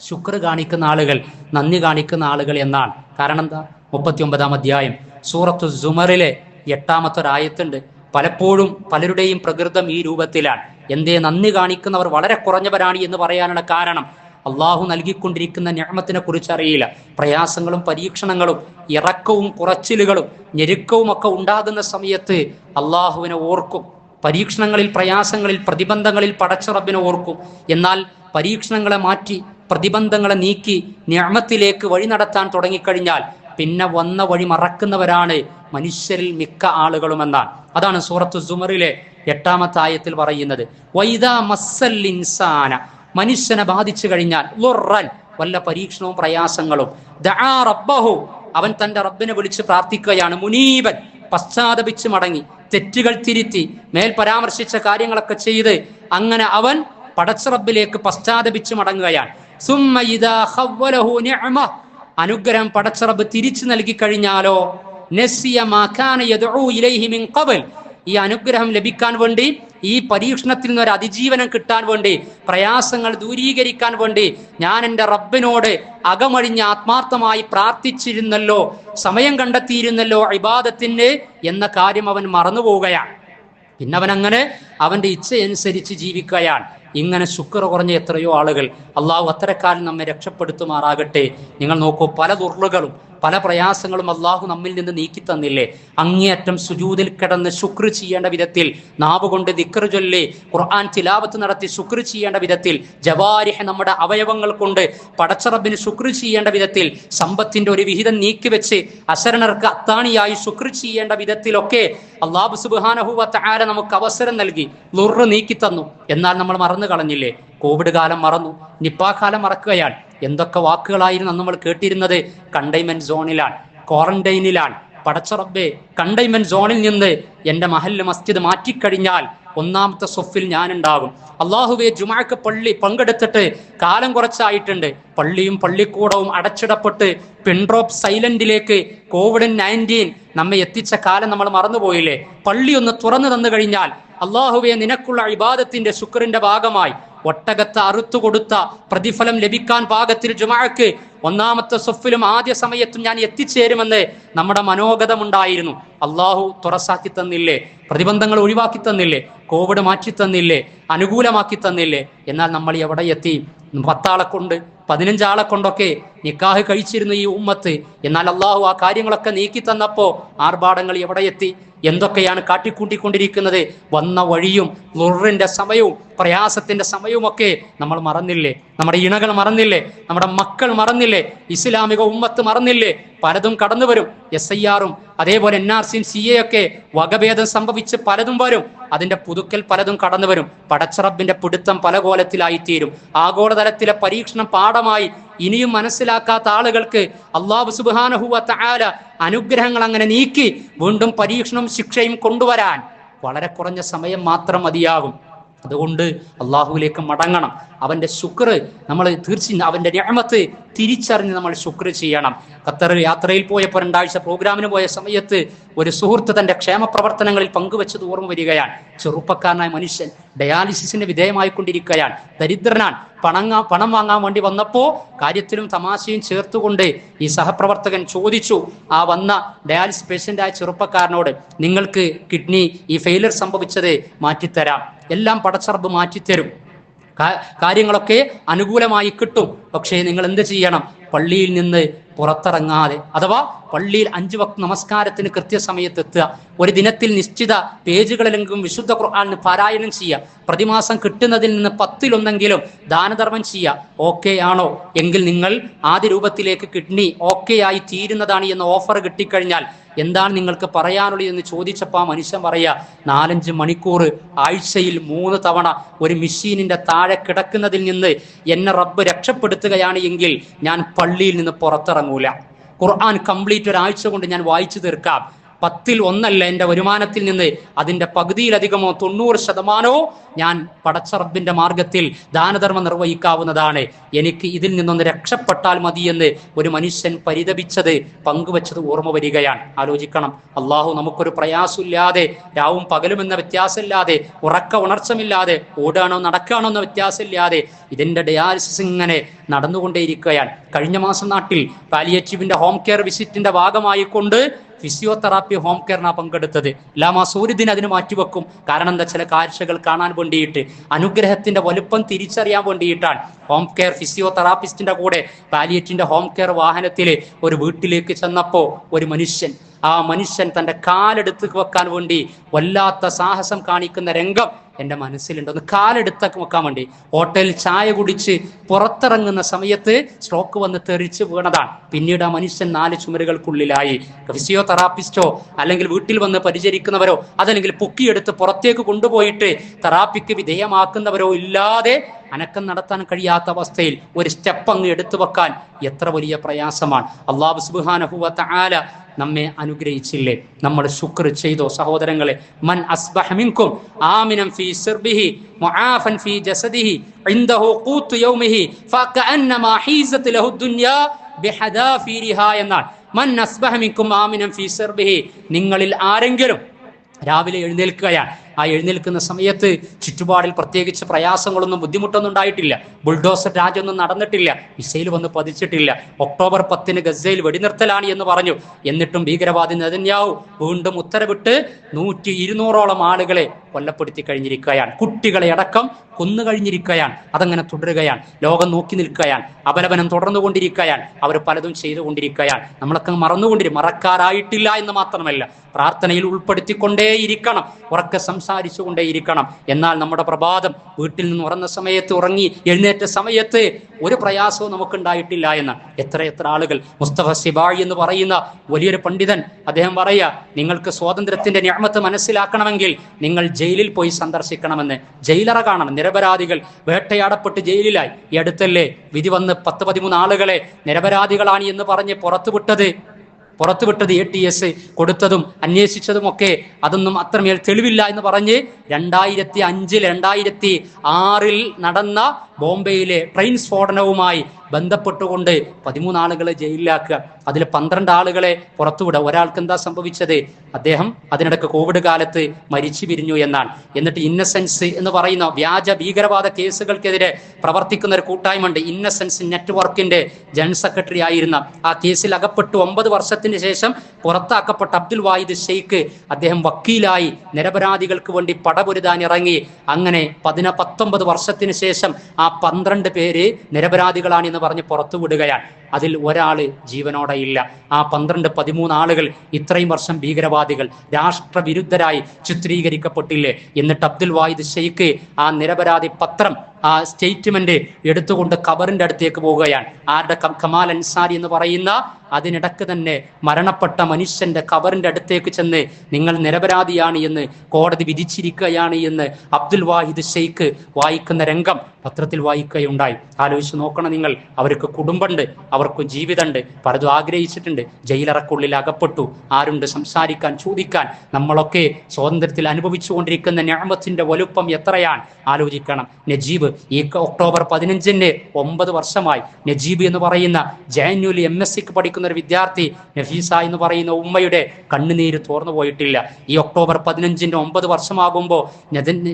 ശുക്ർ കാണിക്കുന്ന ആളുകൾ നന്ദി കാണിക്കുന്ന ആളുകൾ എന്നാണ്. കാരണം എന്താ? മുപ്പത്തി ഒമ്പതാം അധ്യായം സൂറത്തു സുമറിലെ എട്ടാമത്തെ ഒരായത്തുണ്ട് പലപ്പോഴും പലരുടെയും പ്രകൃതം ഈ രൂപത്തിലാണ്. എന്തേ നന്ദി കാണിക്കുന്നവർ വളരെ കുറഞ്ഞവരാണ് എന്ന് പറയാനുള്ള കാരണം അള്ളാഹു നൽകിക്കൊണ്ടിരിക്കുന്ന ഞാമത്തിനെ കുറിച്ച് അറിയില്ല. പ്രയാസങ്ങളും പരീക്ഷണങ്ങളും ഇറക്കവും കുറച്ചിലുകളും ഞെരുക്കവും ഒക്കെ ഉണ്ടാകുന്ന സമയത്ത് അള്ളാഹുവിനെ ഓർക്കും. പരീക്ഷണങ്ങളിൽ പ്രയാസങ്ങളിൽ പ്രതിബന്ധങ്ങളിൽ പടച്ച റബ്ബിനെ ഓർക്കും. എന്നാൽ പരീക്ഷണങ്ങളെ മാറ്റി പ്രതിബന്ധങ്ങളെ നീക്കി ഞാമത്തിലേക്ക് വഴി നടത്താൻ തുടങ്ങിക്കഴിഞ്ഞാൽ പിന്നെ വന്ന വഴി മറക്കുന്നവരാണ് മനുഷ്യരിൽ മിക്ക ആളുകളുമെന്നാണ്. അതാണ് സൂറത്ത് സുമറിലെ എട്ടാമത്തെ ആയത്തിൽ പറയുന്നത്. വൈദാ മസ്സൽ ഇൻസാന. മനുഷ്യനെ ബാധിച്ചു കഴിഞ്ഞാൽ വല്ല പരീക്ഷണവും പ്രയാസങ്ങളും. റബ്ബഹു അവൻ തന്റെ റബ്ബിനെ വിളിച്ച് പ്രാർത്ഥിക്കുകയാണ്. മുനീബൻ പശ്ചാത്തപിച്ച് മടങ്ങി തെറ്റുകൾ തിരുത്തി മേൽ പരാമർശിച്ച കാര്യങ്ങളൊക്കെ ചെയ്ത് അങ്ങനെ അവൻ പടച്ച റബ്ബിലേക്ക് പശ്ചാത്തപിച്ച് മടങ്ങുകയാണ്. അനുഗ്രഹം പടച്ച റബ്ബ് തിരിച്ചു നൽകി കഴിഞ്ഞാലോ? നസിയ മാ കാന യദ്ഉ ഇലൈഹി മിൻ ഖബൽ ഈ അനുഗ്രഹം ലഭിക്കാൻ വേണ്ടി ഈ പരീക്ഷണത്തിൽ നിന്ന് ഒരു അതിജീവനം കിട്ടാൻ വേണ്ടി പ്രയാസങ്ങൾ ദൂരീകരിക്കാൻ വേണ്ടി ഞാൻ എന്റെ റബ്ബിനോട് അകമഴിഞ്ഞ് ആത്മാർത്ഥമായി പ്രാർത്ഥിച്ചിരുന്നല്ലോ സമയം കണ്ടെത്തിയിരുന്നല്ലോ ഇബാദത്തിന് എന്ന കാര്യം അവൻ മറന്നുപോവുകയാണ്. പിന്നെ അവൻ അങ്ങനെ അവന്റെ ഇച്ഛയനുസരിച്ച് ജീവിക്കുകയാണ്. ഇങ്ങനെ ശുക്ർ കുറഞ്ഞ എത്രയോ ആളുകൾ അള്ളാഹു അത്തരക്കാലം നമ്മെ രക്ഷപ്പെടുത്തുമാറാകട്ടെ. നിങ്ങൾ നോക്കൂ പല ദുർളുകളും പല പ്രയാസങ്ങളും അള്ളാഹു നമ്മിൽ നിന്ന് നീക്കി തന്നില്ലേ? അങ്ങേയറ്റം സുജൂതിൽ കിടന്ന് ശുക്ർ ചെയ്യേണ്ട വിധത്തിൽ നാവ് കൊണ്ട് ദിക്കർ ചൊല്ലി ഖുർആൻ തിലാവത്ത് നടത്തി ശുക്ർ ചെയ്യേണ്ട വിധത്തിൽ ജവാരിഹ നമ്മുടെ അവയവങ്ങൾ കൊണ്ട് പടച്ചറബിന് ശുക്ർ ചെയ്യേണ്ട വിധത്തിൽ സമ്പത്തിന്റെ ഒരു വിഹിതം നീക്കിവെച്ച് അശരണർക്ക് അത്താണിയായി ശുക്ർ ചെയ്യേണ്ട വിധത്തിലൊക്കെ അള്ളാഹു സുബാനഹുവ ആര നമുക്ക് അവസരം നൽകി ലുറ് നീക്കി തന്നു. എന്നാൽ നമ്മൾ മറന്നു കളഞ്ഞില്ലേ? കോവിഡ് കാലം മറന്നു. നിപ്പാ കാലം മറക്കുകയാണ്. എന്തൊക്കെ വാക്കുകളായിരുന്നു നമ്മൾ കേട്ടിരുന്നത്? കണ്ടെയ്ൻമെന്റ് സോണിലാണ് ക്വാറന്റൈനിലാണ് പടച്ചറബെ കണ്ടെയ്ൻമെന്റ് സോണിൽ നിന്ന് എന്റെ മഹല്ല് മസ്ജിദ് മാറ്റിക്കഴിഞ്ഞാൽ ഒന്നാമത്തെ സൊഫിൽ ഞാൻ ഉണ്ടാകും അള്ളാഹുവെ ജുമാക്ക് പള്ളി പങ്കെടുത്തിട്ട് കാലം കുറച്ചായിട്ടുണ്ട്. പള്ളിയും പള്ളിക്കൂടവും അടച്ചിടപ്പെട്ട് പിൻഡ്രോപ്പ് സൈലന്റിലേക്ക് കോവിഡ് നയന്റീൻ നമ്മെ എത്തിച്ച കാലം നമ്മൾ മറന്നുപോയില്ലേ? പള്ളി ഒന്ന് തുറന്നു തന്നു കഴിഞ്ഞാൽ അള്ളാഹുവെ നിനക്കുള്ള ഇബാദത്തിന്റെ ശുക്രന്റെ ഭാഗമായി ഒട്ടകത്ത് അറുത്തു കൊടുത്ത പ്രതിഫലം ലഭിക്കാൻ പാകത്തിൽ ജുമാക്ക് ഒന്നാമത്തെ സൊഫിലും ആദ്യ സമയത്തും ഞാൻ എത്തിച്ചേരുമെന്ന് നമ്മുടെ മനോഗതമുണ്ടായിരുന്നു. അള്ളാഹു തുറസാക്കി തന്നില്ലേ? പ്രതിബന്ധങ്ങൾ ഒഴിവാക്കി തന്നില്ലേ? കോവിഡ് മാറ്റി തന്നില്ലേ? അനുകൂലമാക്കി തന്നില്ലേ? എന്നാൽ നമ്മൾ എവിടെ എത്തി? പത്താളെ കൊണ്ട് പതിനഞ്ചാളെ കൊണ്ടൊക്കെ നിക്കാഹ് കഴിച്ചിരുന്ന ഈ ഉമ്മത്ത്. എന്നാൽ അള്ളാഹു ആ കാര്യങ്ങളൊക്കെ നീക്കി തന്നപ്പോ ആർഭാടങ്ങൾ എവിടെ എത്തി എന്തൊക്കെയാണ് കാട്ടിക്കൂട്ടിക്കൊണ്ടിരിക്കുന്നത്? വന്ന വഴിയും ലുറിന്റെ സമയവും പ്രയാസത്തിന്റെ സമയവുമൊക്കെ നമ്മൾ മറന്നില്ലേ? നമ്മുടെ ഇണകൾ മറന്നില്ലേ? നമ്മുടെ മക്കൾ മറന്നില്ലേ? ഇസ്ലാമിക ഉമ്മത്ത് മറന്നില്ലേ? പലതും കടന്നു വരും. എസ് ഐ ആറും അതേപോലെ എൻ ആർ സിയും സി എ ഒക്കെ വകഭേദം സംഭവിച്ച് പലതും വരും. അതിന്റെ പുതുക്കൽ പലതും കടന്നു വരും. പടച്ചറബിന്റെ പിടുത്തം പല കോലത്തിലായിത്തീരും ആഗോളതലത്തിലെ പരീക്ഷണം പാഠമായി ഇനിയും മനസ്സിലാക്കാത്ത ആളുകൾക്ക് അള്ളാഹു സുബാനഹുവ താല അനുഗ്രഹങ്ങൾ അങ്ങനെ നീക്കി വീണ്ടും പരീക്ഷണവും ശിക്ഷയും കൊണ്ടുവരാൻ വളരെ കുറഞ്ഞ സമയം മാത്രം മതിയാകും. അതുകൊണ്ട് അള്ളാഹുവിലേക്ക് മടങ്ങണം. അവന്റെ ശുക്ർ നമ്മൾ തീർച്ചയായും അവന്റെ രഹമത്ത് തിരിച്ചറിഞ്ഞ് നമ്മൾ ശുക്ർ ചെയ്യണം. ഖത്തർ യാത്രയിൽ പോയപ്പോൾ രണ്ടാഴ്ച പ്രോഗ്രാമിന് പോയ സമയത്ത് ഒരു സുഹൃത്ത് തന്റെ ക്ഷേമ പ്രവർത്തനങ്ങളിൽ പങ്കുവെച്ചത് ഓർമ്മ വരികയാണ്. ചെറുപ്പക്കാരനായ മനുഷ്യൻ ഡയാലിസിസിന് വിധേയമായിക്കൊണ്ടിരിക്കുകയാണ്. ദരിദ്രനാണ്. പണങ്ങ പണം വാങ്ങാൻ വേണ്ടി വന്നപ്പോൾ കാര്യത്തിലും തമാശയും ചേർത്തുകൊണ്ട് ഈ സഹപ്രവർത്തകൻ ചോദിച്ചു ആ വന്ന ഡയാലിസിസ് പേഷ്യന്റായ ചെറുപ്പക്കാരനോട് നിങ്ങൾക്ക് കിഡ്നി ഈ ഫെയിലർ സംഭവിച്ചത് മാറ്റിത്തരാം. എല്ലാം പടച്ചറബ് മാറ്റിത്തരും. കാര്യങ്ങളൊക്കെ അനുകൂലമായി കിട്ടും. പക്ഷേ നിങ്ങൾ എന്ത് ചെയ്യണം? പള്ളിയിൽ നിന്ന് പുറത്തിറങ്ങാതെ അഥവാ പള്ളിയിൽ അഞ്ചു വക് നമസ്കാരത്തിന് കൃത്യസമയത്ത് എത്തുക ഒരു ദിനത്തിൽ നിശ്ചിത പേജുകളിലെങ്കിലും വിശുദ്ധ ഖുർആാനിന് പാരായണം ചെയ്യുക. പ്രതിമാസം കിട്ടുന്നതിൽ നിന്ന് പത്തിലൊന്നെങ്കിലും ദാനധർമ്മം ചെയ്യുക. ഓക്കെ ആണോ? എങ്കിൽ നിങ്ങൾ ആദ്യ രൂപത്തിലേക്ക് കിഡ്നി ഓക്കെ ആയി തീരുന്നതാണ് എന്ന ഓഫർ കിട്ടിക്കഴിഞ്ഞാൽ എന്താണ് നിങ്ങൾക്ക് പറയാനുള്ളത് എന്ന് ചോദിച്ചപ്പോൾ ആ മനുഷ്യൻ പറയുക നാലഞ്ച് മണിക്കൂർ ആഴ്ചയിൽ മൂന്ന് തവണ ഒരു മെഷീനിന്റെ താഴെ കിടക്കുന്നതിൽ നിന്ന് എന്നെ റബ്ബ് രക്ഷപ്പെടുത്തുകയാണ് എങ്കിൽ ഞാൻ പള്ളിയിൽ നിന്ന് പുറത്തിറങ്ങൂല. ഖുർആൻ കംപ്ലീറ്റ് ഒരാഴ്ച കൊണ്ട് ഞാൻ വായിച്ചു തീർക്കാം. പത്തിൽ ഒന്നല്ല എന്റെ വരുമാനത്തിൽ നിന്ന്. അതിന്റെ പകുതിയിലധികമോ തൊണ്ണൂറ് ശതമാനമോ ഞാൻ പടച്ചറബിന്റെ മാർഗത്തിൽ ദാനധർമ്മം നിർവഹിക്കാവുന്നതാണ്. എനിക്ക് ഇതിൽ നിന്നൊന്ന് രക്ഷപ്പെട്ടാൽ മതിയെന്ന് ഒരു മനുഷ്യൻ പരിതപിച്ചത് പങ്കുവച്ചത് ഓർമ്മ വരികയാണ്. ആലോചിക്കണം. അള്ളാഹു നമുക്കൊരു പ്രയാസമില്ലാതെ രാവും പകലും എന്ന വ്യത്യാസമില്ലാതെ ഉറക്ക ഉണർച്ചമില്ലാതെ ഓടാണോ നടക്കുകയാണോ എന്ന വ്യത്യാസമില്ലാതെ ഇതിന്റെ ഡയാലിസിസ് ഇങ്ങനെ നടന്നുകൊണ്ടേയിരിക്കുകയാണ്. കഴിഞ്ഞ മാസം നാട്ടിൽ പാലിയേറ്റീവിന്റെ ഹോം കെയർ വിസിറ്റിന്റെ ഭാഗമായി കൊണ്ട് ഫിസിയോതെറാപ്പി ഹോം കെയറിനാണ് പങ്കെടുത്തത്. ലാമ മാറ്റി അതിന് മാറ്റിവെക്കും. കാരണം എന്താ ചില കാഴ്ചകൾ കാണാൻ വേണ്ടിയിട്ട് അനുഗ്രഹത്തിന്റെ വലുപ്പം തിരിച്ചറിയാൻ വേണ്ടിയിട്ടാണ്. ഹോം കെയർ ഫിസിയോതെറാപ്പിസ്റ്റിന്റെ കൂടെ പാലിയറ്റിന്റെ ഹോം കെയർ വാഹനത്തിൽ ഒരു വീട്ടിലേക്ക് ചെന്നപ്പോ ഒരു മനുഷ്യൻ ആ മനുഷ്യൻ തന്റെ കാലെടുത്ത് വെക്കാൻ വേണ്ടി വല്ലാത്ത സാഹസം കാണിക്കുന്ന രംഗം എന്റെ മനസ്സിലുണ്ട്. ഒന്ന് കാലെടുത്ത് വെക്കാൻ വേണ്ടി. ഹോട്ടലിൽ ചായ കുടിച്ച് പുറത്തിറങ്ങുന്ന സമയത്ത് സ്ട്രോക്ക് വന്ന് തെറിച്ച് വീണതാണ്. പിന്നീട് ആ മനുഷ്യൻ നാല് ചുമരുകൾക്കുള്ളിലായി. ഫിസിയോതെറാപ്പിസ്റ്റോ അല്ലെങ്കിൽ വീട്ടിൽ വന്ന് പരിചരിക്കുന്നവരോ അതല്ലെങ്കിൽ പൊക്കിയെടുത്ത് പുറത്തേക്ക് കൊണ്ടുപോയിട്ട് തെറാപ്പിക്ക് വിധേയമാക്കുന്നവരോ ഇല്ലാതെ അനക്കം നടത്താൻ കഴിയാത്ത അവസ്ഥയിൽ ഒരു സ്റ്റെപ്പ് അങ്ങ് എടുത്തു വെക്കാൻ എത്ര വലിയ പ്രയാസമാണ്. അള്ളാഹു സുബാന നമ്മെ അനുഗ്രഹിച്ചില്ലേ? നമ്മൾ ശുക്ർ ചെയ്തോ സഹോദരങ്ങളെ? മൻ അസ്ബഹമിൻകും ആമിനം ഫീ സിർബിഹി മുആഫൻ ഫീ ജസദിഹി ഇൻദഹു ഖൂത്ത് യൗമിഹി ഫകഅന്നമാ ഹീസത് ലഹു ദുനിയാ ബിഹദാഫീരിഹാ എന്നാൽ മൻ അസ്ബഹ മിൻകും ആമിനം ഫീ സിർബിഹി നിങ്ങളിൽ ആരെങ്കിലും രാവിലെ എഴുന്നേൽക്കുകയാണ് ആ എഴുന്നേൽക്കുന്ന സമയത്ത് ചുറ്റുപാടിൽ പ്രത്യേകിച്ച് പ്രയാസങ്ങളൊന്നും ബുദ്ധിമുട്ടൊന്നും ഉണ്ടായിട്ടില്ല. ബുൾഡോസർ രാജൊന്നും നടന്നിട്ടില്ല. മിസൈൽ വന്ന് പതിച്ചിട്ടില്ല. ഒക്ടോബർ പത്തിന് ഗസയിൽ വെടിനിർത്തലാണ് എന്ന് പറഞ്ഞു. എന്നിട്ടും ഭീകരവാദി നെതന്യാവു വീണ്ടും ഉത്തരവിട്ട് നൂറ്റി ഇരുന്നൂറോളം ആളുകളെ കൊല്ലപ്പെടുത്തി കഴിഞ്ഞിരിക്കുകയാണ്. കുട്ടികളെ അടക്കം കൊന്നു കഴിഞ്ഞിരിക്കുകയാണ്. അതങ്ങനെ തുടരുകയാണ്. ലോകം നോക്കി നിൽക്കുകയാണ്. അപലപനം തുടർന്നുകൊണ്ടിരിക്കുകയാണ്. അവർ പലതും ചെയ്തുകൊണ്ടിരിക്കുകയാണ്. നമ്മളൊക്കെ മറന്നുകൊണ്ടിരിക്കും. മറക്കാറായിട്ടില്ല എന്ന് മാത്രമല്ല പ്രാർത്ഥനയിൽ ഉൾപ്പെടുത്തിക്കൊണ്ടേയിരിക്കണം. ഉറക്കെ സംസാരിച്ചുകൊണ്ടേയിരിക്കണം. എന്നാൽ നമ്മുടെ പ്രഭാതം വീട്ടിൽ നിന്ന് ഉറന്ന സമയത്ത് ഉറങ്ങി എഴുന്നേറ്റ സമയത്ത് ഒരു പ്രയാസവും നമുക്കുണ്ടായിട്ടില്ല എന്ന്. എത്ര എത്ര ആളുകൾ മുസ്തഫ സിബാഴി എന്ന് പറയുന്ന വലിയൊരു പണ്ഡിതൻ അദ്ദേഹം പറയുക നിങ്ങൾക്ക് സ്വാതന്ത്ര്യത്തിന്റെ ഞാമത്ത് മനസ്സിലാക്കണമെങ്കിൽ നിങ്ങൾ ജയിലിൽ പോയി സന്ദർശിക്കണമെന്ന്. ജയിലറ കാണണം. നിരപരാധികൾ വേട്ടയാടപ്പെട്ട് ജയിലിലായി. ഈ അടുത്തല്ലേ വിധി വന്ന് പത്ത് പതിമൂന്ന് ആളുകളെ നിരപരാധികളാണ് എന്ന് പറഞ്ഞ് പുറത്തുവിട്ടത്. പുറത്തുവിട്ടത് എ ടി എസ് കൊടുത്തതും അന്വേഷിച്ചതും ഒക്കെ അതൊന്നും അത്രമേൽ തെളിവില്ല എന്ന് പറഞ്ഞ് രണ്ടായിരത്തി അഞ്ചിൽ രണ്ടായിരത്തി ആറിൽ നടന്ന ബോംബെയിലെ ട്രെയിൻ സ്ഫോടനവുമായി ബന്ധപ്പെട്ടുകൊണ്ട് പതിമൂന്ന് ആളുകളെ ജയിലിലാക്കുക. അതിൽ പന്ത്രണ്ട് ആളുകളെ പുറത്തുവിടുക ഒരാൾക്ക് എന്താ സംഭവിച്ചത്? അദ്ദേഹം അതിനിടക്ക് കോവിഡ് കാലത്ത് മരിച്ചു പിരിഞ്ഞു എന്നാണ്. എന്നിട്ട് ഇന്നസെൻസ് എന്ന് പറയുന്ന വ്യാജ ഭീകരവാദ കേസുകൾക്കെതിരെ പ്രവർത്തിക്കുന്ന ഒരു കൂട്ടായ്മ ഉണ്ട് ഇന്നസെൻസ് നെറ്റ്വർക്കിന്റെ ജനറൽ സെക്രട്ടറി ആയിരുന്ന. ആ കേസിൽ അകപ്പെട്ടു ഒമ്പത് വർഷത്തിന് ശേഷം പുറത്താക്കപ്പെട്ട അബ്ദുൽ വാഹിദ് ഷെയ്ഖ് അദ്ദേഹം വക്കീലായി നിരപരാധികൾക്ക് വേണ്ടി പടപൊരുതാൻ ഇറങ്ങി. അങ്ങനെ പതിന പത്തൊമ്പത് വർഷത്തിന് ശേഷം ആ പന്ത്രണ്ട് പേര് നിരപരാധികളാണ് എന്ന് പറഞ്ഞ് പുറത്തുവിടുകയാണ് അതിൽ ഒരാൾ ജീവനോടെ ഇല്ല. ആ പന്ത്രണ്ട് പതിമൂന്ന് ആളുകൾ ഇത്രയും വർഷം ഭീകരവാദികൾ രാഷ്ട്രവിരുദ്ധരായി ചിത്രീകരിക്കപ്പെട്ടില്ലേ? എന്നിട്ട് അബ്ദുൽ വാഹിദ് ഷെയ്ഖ് ആ നിരപരാധി പത്രം ആ സ്റ്റേറ്റ്മെന്റ് എടുത്തുകൊണ്ട് ഖബറിന്റെ അടുത്തേക്ക് പോവുകയാണ്. ആരുടെ കമാൽ അൻസാരി എന്ന് പറയുന്ന അതിനിടക്ക് തന്നെ മരണപ്പെട്ട മനുഷ്യന്റെ കവറിന്റെ അടുത്തേക്ക് ചെന്ന് നിങ്ങൾ നിരപരാധിയാണ് എന്ന് കോടതി വിധിച്ചിരിക്കുകയാണ് എന്ന് അബ്ദുൽ വാഹിദ് ഷെയ്ഖ് വായിക്കുന്ന രംഗം പത്രത്തിൽ വായിക്കുകയുണ്ടായി. ആലോചിച്ച് നോക്കണം നിങ്ങൾ. അവർക്ക് കുടുംബമുണ്ട് അവർക്ക് ജീവിതമുണ്ട്. പലതും ആഗ്രഹിച്ചിട്ടുണ്ട്. ജയിലറക്കുള്ളിൽ അകപ്പെട്ടു. ആരുണ്ട് സംസാരിക്കാൻ ചോദിക്കാൻ? നമ്മളൊക്കെ സ്വാതന്ത്ര്യത്തിൽ അനുഭവിച്ചുകൊണ്ടിരിക്കുന്ന ഞാമത്തിന്റെ വലുപ്പം എത്രയാണ്? ആലോചിക്കണം. നജീബ് ഈ ഒക്ടോബർ പതിനഞ്ചിന് ഒമ്പത് വർഷമായി. നജീബ് എന്ന് പറയുന്ന ജാനുവലി എം എസ് സിക്ക് പഠിക്കുന്ന ഒരു വിദ്യാർത്ഥി നഫീസ എന്ന് പറയുന്ന ഉമ്മയുടെ കണ്ണുനീര് തോർന്നു പോയിട്ടില്ല. ഈ ഒക്ടോബർ പതിനഞ്ചിന്റെ ഒമ്പത് വർഷമാകുമ്പോൾ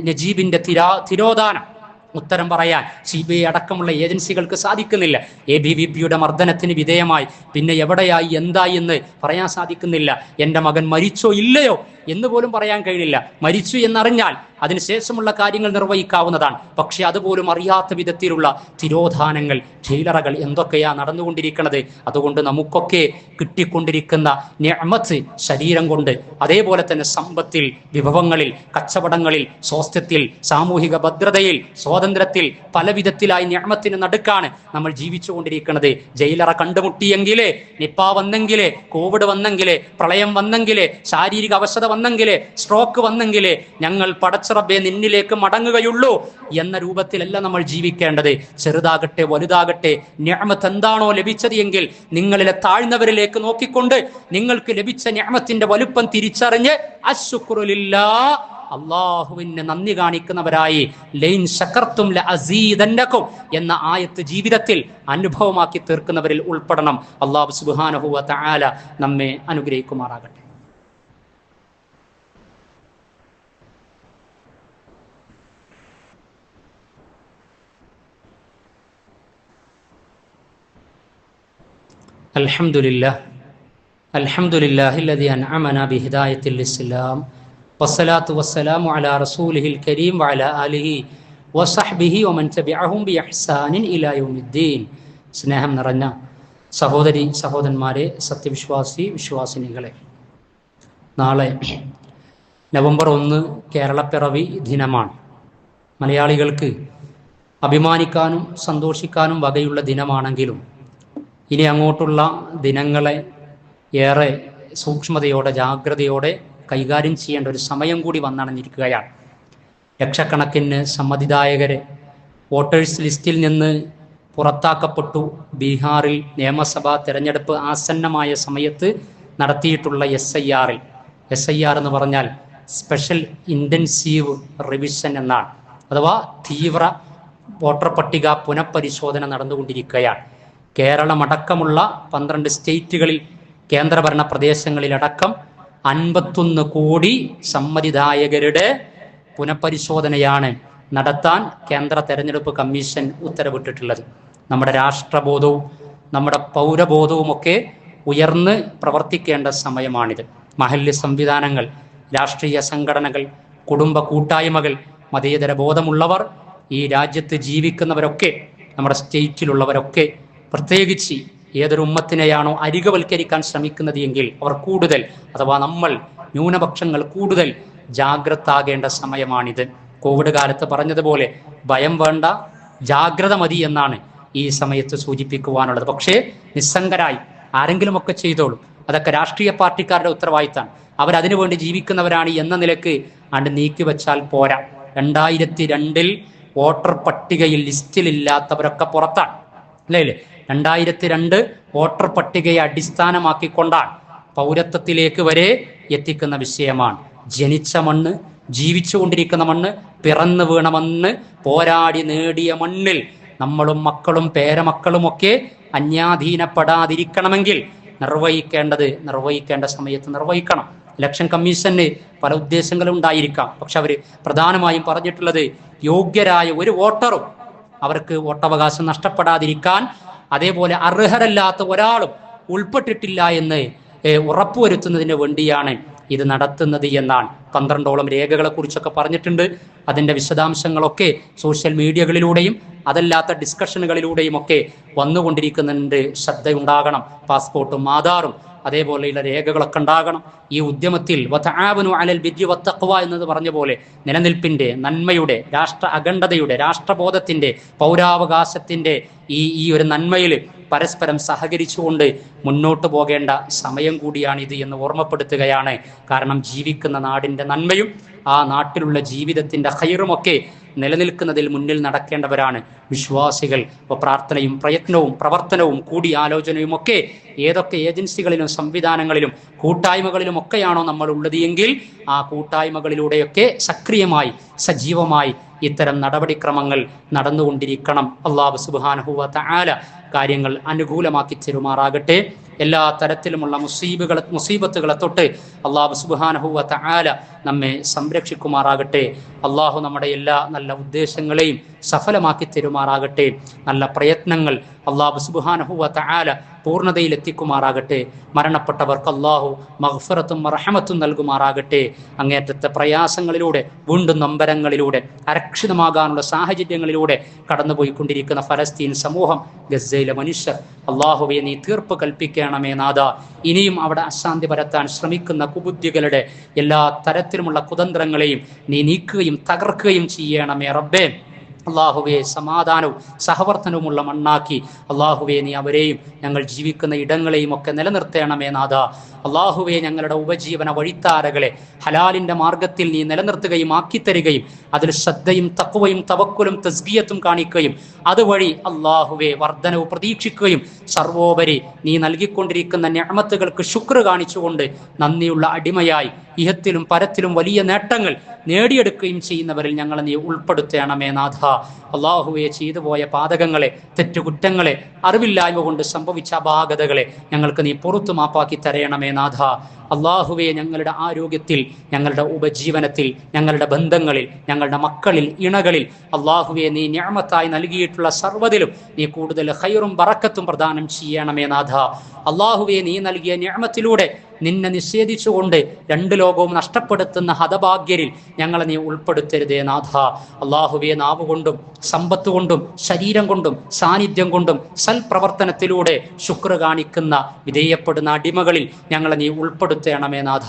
നജീബിന്റെ തിരാ തിരോധാനം ഉത്തരം പറയാൻ സി ബി ഐ അടക്കമുള്ള ഏജൻസികൾക്ക് സാധിക്കുന്നില്ല. എ ബി വി പിയുടെ മർദ്ദനത്തിന് വിധേയമായി. പിന്നെ എവിടെയായി എന്തായി എന്ന് പറയാൻ സാധിക്കുന്നില്ല. എന്റെ മകൻ മരിച്ചോ ഇല്ലയോ എന്ന് പോലും പറയാൻ കഴിയില്ല. മരിച്ചു എന്നറിഞ്ഞാൽ അതിനുശേഷമുള്ള കാര്യങ്ങൾ നിർവഹിക്കാവുന്നതാണ്. പക്ഷെ അതുപോലും അറിയാത്ത വിധത്തിലുള്ള തിരോധാനങ്ങൾ ജയിലറകൾ എന്തൊക്കെയാ നടന്നുകൊണ്ടിരിക്കുന്നത് അതുകൊണ്ട് നമുക്കൊക്കെ കിട്ടിക്കൊണ്ടിരിക്കുന്ന ഞമത്ത് ശരീരം കൊണ്ട് അതേപോലെ തന്നെ സമ്പത്തിൽ വിഭവങ്ങളിൽ കച്ചവടങ്ങളിൽ സ്വാസ്ഥ്യത്തിൽ സാമൂഹിക ഭദ്രതയിൽ സ്വാതന്ത്ര്യത്തിൽ പല വിധത്തിലായി ഞമത്തിന് നടുക്കാണ് നമ്മൾ ജീവിച്ചുകൊണ്ടിരിക്കുന്നത് ജയിലറ കണ്ടുമുട്ടിയെങ്കിലേ നിപ്പ വന്നെങ്കിലേ കോവിഡ് വന്നെങ്കിലേ പ്രളയം വന്നെങ്കിലേ ശാരീരിക അവശത വന്നെങ്കിലേ സ്ട്രോക്ക് വന്നെങ്കിലേ ഞങ്ങൾ പടച്ചിറബേ നിന്നിലേക്ക് മടങ്ങുകയുള്ളൂ എന്ന രൂപത്തിലല്ല നമ്മൾ ജീവിക്കേണ്ടത്. ചെറുതാകട്ടെ വലുതാകട്ടെ ഞാമത്ത് എന്താണോ ലഭിച്ചത് എങ്കിൽ നിങ്ങളിലെ താഴ്ന്നവരിലേക്ക് നോക്കിക്കൊണ്ട് നിങ്ങൾക്ക് ലഭിച്ച ഞാമത്തിന്റെ വലുപ്പം തിരിച്ചറിഞ്ഞ് അശുക്രുലില്ലാ അള്ളാഹുവിന് നന്ദി കാണിക്കുന്നവരായി. ലൈൻ ശക്കർത്തും ല അസീദന്നക്കും എന്ന ആയത്ത് ജീവിതത്തിൽ അനുഭവമാക്കി തീർക്കുന്നവരിൽ ഉൾപ്പെടണം. അള്ളാഹു സുബാനഹുവ തആല നമ്മെ അനുഗ്രഹിക്കുമാറാകട്ടെ. الحمد لله الحمد لله الذي أنعمنا بهداية الإسلام والصلاة والسلام على رسوله الكريم وعلى آله وصحبه ومن تبعهم بإحسان إلى يوم الدين സ്നേഹം നിറഞ്ഞ സഹോദരി സഹോദരന്മാരെ സത്യവിശ്വാസി വിശ്വാസിനികളെ നാളെ നവംബർ ഒന്ന് കേരളപ്പിറവി ദിനമാണ് മലയാളികൾക്ക് അഭിമാനിക്കാനും സന്തോഷിക്കാനും വകയുള്ള ദിനമാണെങ്കിലും ഇനി അങ്ങോട്ടുള്ള ദിനങ്ങളെ ഏറെ സൂക്ഷ്മതയോടെ ജാഗ്രതയോടെ കൈകാര്യം ചെയ്യേണ്ട ഒരു സമയം കൂടി വന്നണഞ്ഞിരിക്കുകയാണ്. ലക്ഷക്കണക്കിന് സമ്മതിദായകരെ വോട്ടേഴ്സ് ലിസ്റ്റിൽ നിന്ന് പുറത്താക്കപ്പെട്ടു. ബീഹാറിൽ നിയമസഭാ തെരഞ്ഞെടുപ്പ് ആസന്നമായ സമയത്ത് നടത്തിയിട്ടുള്ള എസ് ഐ ആറിൽ എസ് ഐ ആർ എന്ന് പറഞ്ഞാൽ സ്പെഷ്യൽ ഇന്റൻസീവ് റിവിഷൻ എന്നാണ്. അഥവാ തീവ്ര വോട്ടർ പട്ടിക പുനഃപരിശോധന നടന്നുകൊണ്ടിരിക്കുകയാണ്. കേരളമടക്കമുള്ള പന്ത്രണ്ട് സ്റ്റേറ്റുകളിൽ കേന്ദ്രഭരണ പ്രദേശങ്ങളിലടക്കം അൻപത്തൊന്ന് കോടി സമ്മതിദായകരുടെ പുനഃപരിശോധനയാണ് നടത്താൻ കേന്ദ്ര തെരഞ്ഞെടുപ്പ് കമ്മീഷൻ ഉത്തരവിട്ടിട്ടുള്ളത്. നമ്മുടെ രാഷ്ട്രബോധവും നമ്മുടെ പൗരബോധവും ഒക്കെ ഉയർന്ന് പ്രവർത്തിക്കേണ്ട സമയമാണിത്. മഹല്യ സംവിധാനങ്ങൾ രാഷ്ട്രീയ സംഘടനകൾ കുടുംബ കൂട്ടായ്മകൾ മതേതര ബോധമുള്ളവർ ഈ രാജ്യത്ത് ജീവിക്കുന്നവരൊക്കെ നമ്മുടെ സ്റ്റേറ്റിലുള്ളവരൊക്കെ പ്രത്യേകിച്ച് ഏതൊരു ഉമ്മത്തിനെയാണോ അരികവൽക്കരിക്കാൻ ശ്രമിക്കുന്നത് എങ്കിൽ അവർ കൂടുതൽ അഥവാ നമ്മൾ ന്യൂനപക്ഷങ്ങൾ കൂടുതൽ ജാഗ്രത ആകേണ്ട സമയമാണിത്. കോവിഡ് കാലത്ത് പറഞ്ഞതുപോലെ ഭയം വേണ്ട ജാഗ്രത മതി എന്നാണ് ഈ സമയത്ത് സൂചിപ്പിക്കുവാനുള്ളത്. പക്ഷേ നിസ്സംഗരായി ആരെങ്കിലുമൊക്കെ ചെയ്തോളും. അതൊക്കെ രാഷ്ട്രീയ പാർട്ടിക്കാരുടെ ഉത്തരവാദിത്തമാണ് അവരതിനു വേണ്ടി ജീവിക്കുന്നവരാണ് എന്ന നിലയ്ക്ക് അണ്ട് നീക്കി വെച്ചാൽ പോരാ. രണ്ടായിരത്തി രണ്ടിൽ വോട്ടർ പട്ടികയിൽ ലിസ്റ്റിലില്ലാത്തവരൊക്കെ പുറത്താണ്. അല്ലേ? രണ്ടായിരത്തി രണ്ട് വോട്ടർ പട്ടികയെ അടിസ്ഥാനമാക്കിക്കൊണ്ടാണ് പൗരത്വത്തിലേക്ക് വരെ എത്തിക്കുന്ന വിഷയമാണ്. ജനിച്ച മണ്ണ് ജീവിച്ചുകൊണ്ടിരിക്കുന്ന മണ്ണ് പിറന്നു വീണ മണ്ണ് പോരാടി നേടിയ മണ്ണിൽ നമ്മളും മക്കളും പേരമക്കളുമൊക്കെ അന്യാധീനപ്പെടാതിരിക്കണമെങ്കിൽ നിർവഹിക്കേണ്ടത് നിർവഹിക്കേണ്ട സമയത്ത് നിർവഹിക്കണം. ഇലക്ഷൻ കമ്മീഷന് പല ഉദ്ദേശങ്ങളും ഉണ്ടായിരിക്കാം. പക്ഷെ അവർ പ്രധാനമായും പറഞ്ഞിട്ടുള്ളത് യോഗ്യരായ ഒരു വോട്ടറും അവർക്ക് വോട്ടവകാശം നഷ്ടപ്പെടാതിരിക്കാൻ അതേപോലെ അർഹരല്ലാത്ത ഒരാളും ഉൾപ്പെട്ടിട്ടില്ല എന്ന് ഉറപ്പുവരുത്തുന്നതിന് വേണ്ടിയാണ് ഇത് നടത്തുന്നത് എന്നാണ്. പന്ത്രണ്ടോളം രേഖകളെ കുറിച്ചൊക്കെ പറഞ്ഞിട്ടുണ്ട്. അതിന്റെ വിശദാംശങ്ങളൊക്കെ സോഷ്യൽ മീഡിയകളിലൂടെയും അതല്ലാത്ത ഡിസ്കഷനുകളിലൂടെയും ഒക്കെ വന്നുകൊണ്ടിരിക്കുന്നുണ്ട്. ശ്രദ്ധയുണ്ടാകണം. പാസ്പോർട്ടും ആധാറും അതേപോലെയുള്ള രേഖകളൊക്കെ ഉണ്ടാകണം. ഈ ഉദ്യമത്തിൽ അലൽ എന്നത് പറഞ്ഞ പോലെ നിലനിൽപ്പിന്റെ നന്മയുടെ രാഷ്ട്ര അഖണ്ഡതയുടെ രാഷ്ട്രബോധത്തിന്റെ പൗരാവകാശത്തിന്റെ ഈ ഈ ഒരു നന്മയിൽ പരസ്പരം സഹകരിച്ചുകൊണ്ട് മുന്നോട്ട് പോകേണ്ട സമയം കൂടിയാണിത് എന്ന് ഓർമ്മപ്പെടുത്തുകയാണ്. കാരണം ജീവിക്കുന്ന നാടിന്റെ നന്മയും ആ നാട്ടിലുള്ള ജീവിതത്തിന്റെ ഹൈറുമൊക്കെ നിലനിൽക്കുന്നതിൽ മുന്നിൽ നടക്കേണ്ടവരാണ് വിശ്വാസികൾ. അപ്പോൾ പ്രാർത്ഥനയും പ്രയത്നവും പ്രവർത്തനവും കൂടിയാലോചനയും ഒക്കെ ഏതൊക്കെ ഏജൻസികളിലും സംവിധാനങ്ങളിലും കൂട്ടായ്മകളിലും ഒക്കെയാണോ നമ്മൾ ഉള്ളത് എങ്കിൽ ആ കൂട്ടായ്മകളിലൂടെയൊക്കെ സക്രിയമായി സജീവമായി ഇത്തരം നടപടിക്രമങ്ങൾ നടന്നുകൊണ്ടിരിക്കണം. അള്ളാഹു സുബാനഹുവ ആല കാര്യങ്ങൾ അനുകൂലമാക്കി തരുമാറാകട്ടെ. എല്ലാ തരത്തിലുമുള്ള മുസീബുകളെ മുസീബത്തുകളെ തൊട്ട് അള്ളാഹു സുബാനഹുവ ആല നമ്മെ സംരക്ഷിക്കുമാറാകട്ടെ. അള്ളാഹു നമ്മുടെ എല്ലാ നല്ല ഉദ്ദേശങ്ങളെയും സഫലമാക്കി തരുമാറാകട്ടെ. നല്ല പ്രയത്നങ്ങൾ അള്ളാഹു സുബാനഹുവ ആല പൂർണതയിൽ എത്തിക്കുമാറാകട്ടെ മരണപ്പെട്ടവർക്ക് അള്ളാഹു മഹ്ഫറത്തും റഹമത്തും നൽകുമാറാകട്ടെ. അങ്ങേറ്റത്തെ പ്രയാസങ്ങളിലൂടെ വീണ്ടും നമ്പരങ്ങളിലൂടെ അരക്ഷിതമാകാനുള്ള സാഹചര്യങ്ങളിലൂടെ കടന്നുപോയിക്കൊണ്ടിരിക്കുന്ന ഫലസ്തീൻ സമൂഹം ഗസയിലെ മനുഷ്യർ അള്ളാഹുവെ നീ തീർപ്പ് കൽപ്പിക്കണമേ നാഥ. ഇനിയും അവിടെ അശാന്തി പരത്താൻ ശ്രമിക്കുന്ന കുബുദ്ധികളുടെ എല്ലാ തരത്തിലുമുള്ള കുതന്ത്രങ്ങളെയും നീ നീക്കുകയും തകർക്കുകയും ചെയ്യണമേ റബ്ബേ. അള്ളാഹുവെ സമാധാനവും സഹവർത്തനവുമുള്ള മണ്ണാക്കി. അള്ളാഹുവെ നീ അവരെയും ഞങ്ങൾ ജീവിക്കുന്ന ഇടങ്ങളെയും ഒക്കെ നിലനിർത്തേണമേ നാഥ. അള്ളാഹുവെ ഞങ്ങളുടെ ഉപജീവന വഴിത്താരകളെ ഹലാലിന്റെ മാർഗത്തിൽ നീ നിലനിർത്തുകയും ആക്കിത്തരികയും അതിൽ ശ്രദ്ധയും തക്കുവയും തവക്കുലും തസ്ഗിയത്തും കാണിക്കുകയും അതുവഴി അള്ളാഹുവെ വർധനവ് പ്രതീക്ഷിക്കുകയും സർവോപരി നീ നൽകിക്കൊണ്ടിരിക്കുന്ന ഞാമത്തുകൾക്ക് ശുക്ർ കാണിച്ചുകൊണ്ട് നന്ദിയുള്ള അടിമയായി ഇഹത്തിലും പരത്തിലും വലിയ നേട്ടങ്ങൾ നേടിയെടുക്കുകയും ചെയ്യുന്നവരിൽ ഞങ്ങളെ നീ ഉൾപ്പെടുത്തേണമേ നാഥ. അള്ളാഹുവെ ചെയ്തു പോയ പാതകങ്ങളെ തെറ്റുകുറ്റങ്ങളെ അറിവില്ലായ്മ കൊണ്ട് സംഭവിച്ച അപാകതകളെ ഞങ്ങൾക്ക് നീ പുറത്തു മാപ്പാക്കി തരയണമേ നാഥ. അള്ളാഹുവെ ഞങ്ങളുടെ ആരോഗ്യത്തിൽ ഞങ്ങളുടെ ഉപജീവനത്തിൽ ഞങ്ങളുടെ ബന്ധങ്ങളിൽ ഞങ്ങളുടെ മക്കളിൽ ഇണകളിൽ അള്ളാഹുവെ നീ ഞാമത്തായി നൽകിയിട്ടുള്ള സർവതിലും നീ കൂടുതൽ ഹൈറും ബറക്കത്തും പ്രദാനം ചെയ്യണമേ നാഥ. അള്ളാഹുവെ നീ നൽകിയ ഞാമത്തിലൂടെ നിന്നെ നിഷേധിച്ചുകൊണ്ട് രണ്ട് ലോകവും നഷ്ടപ്പെടുത്തുന്ന ഹതഭാഗ്യരിൽ ഞങ്ങളെ നീ ഉൾപ്പെടുത്തരുതേ നാഥ. അള്ളാഹുവെ നാവ് കൊണ്ടും സമ്പത്ത് കൊണ്ടും ശരീരം കൊണ്ടും സാന്നിധ്യം കൊണ്ടും സൽപ്രവർത്തനത്തിലൂടെ ശുക്ർ കാണിക്കുന്ന വിധേയപ്പെടുന്ന അടിമകളിൽ ഞങ്ങളെ നീ ഉൾപ്പെടുത്തണമേ നാഥ.